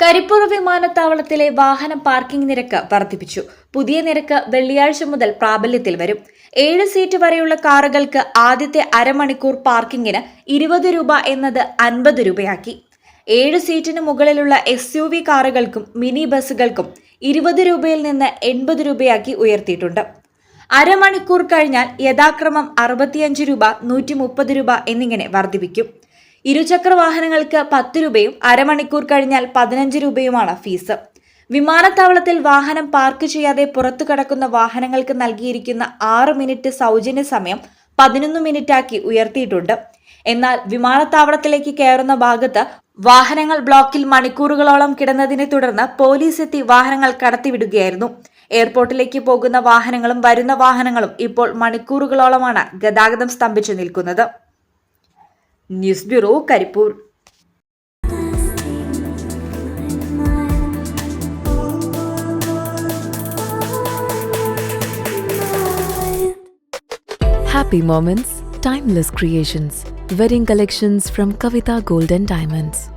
കരിപ്പൂർ വിമാനത്താവളത്തിലെ വാഹന പാർക്കിംഗ് നിരക്ക് വർദ്ധിപ്പിച്ചു. പുതിയ നിരക്ക് വെള്ളിയാഴ്ച മുതൽ പ്രാബല്യത്തിൽ വരും. ഏഴ് സീറ്റ് വരെയുള്ള കാറുകൾക്ക് ആദ്യത്തെ അരമണിക്കൂർ പാർക്കിംഗിന് ഇരുപത് രൂപ എന്നത് അൻപത് രൂപയാക്കി. ഏഴ് സീറ്റിന് മുകളിലുള്ള എസ് യു വി കാറുകൾക്കും മിനി ബസ്സുകൾക്കും ഇരുപത് രൂപയിൽ നിന്ന് എൺപത് രൂപയാക്കി ഉയർത്തിയിട്ടുണ്ട്. അരമണിക്കൂർ കഴിഞ്ഞാൽ യഥാക്രമം അറുപത്തിയഞ്ച് രൂപ നൂറ്റി മുപ്പത് രൂപ എന്നിങ്ങനെ വർദ്ധിപ്പിക്കും. ഇരുചക്ര വാഹനങ്ങൾക്ക് പത്ത് രൂപയും അരമണിക്കൂർ കഴിഞ്ഞാൽ പതിനഞ്ച് രൂപയുമാണ് ഫീസ്. വിമാനത്താവളത്തിൽ വാഹനം പാർക്ക് ചെയ്യാതെ പുറത്തു കടക്കുന്ന വാഹനങ്ങൾക്ക് നൽകിയിരിക്കുന്ന ആറ് മിനിറ്റ് സൗജന്യ സമയം പതിനൊന്ന് മിനിറ്റാക്കി ഉയർത്തിയിട്ടുണ്ട്. എന്നാൽ വിമാനത്താവളത്തിലേക്ക് കയറുന്ന ഭാഗത്ത് വാഹനങ്ങൾ ബ്ലോക്കിൽ മണിക്കൂറുകളോളം കിടന്നതിനെ തുടർന്ന് പോലീസ് എത്തി വാഹനങ്ങൾ കടത്തിവിടുകയായിരുന്നു. എയർപോർട്ടിലേക്ക് പോകുന്ന വാഹനങ്ങളും വരുന്ന വാഹനങ്ങളും ഇപ്പോൾ മണിക്കൂറുകളോളമാണ് ഗതാഗതം സ്തംഭിച്ചു നിൽക്കുന്നത്. News bureau Karipur Happy moments, timeless creations. Wedding collections from Kavita Gold and Diamonds.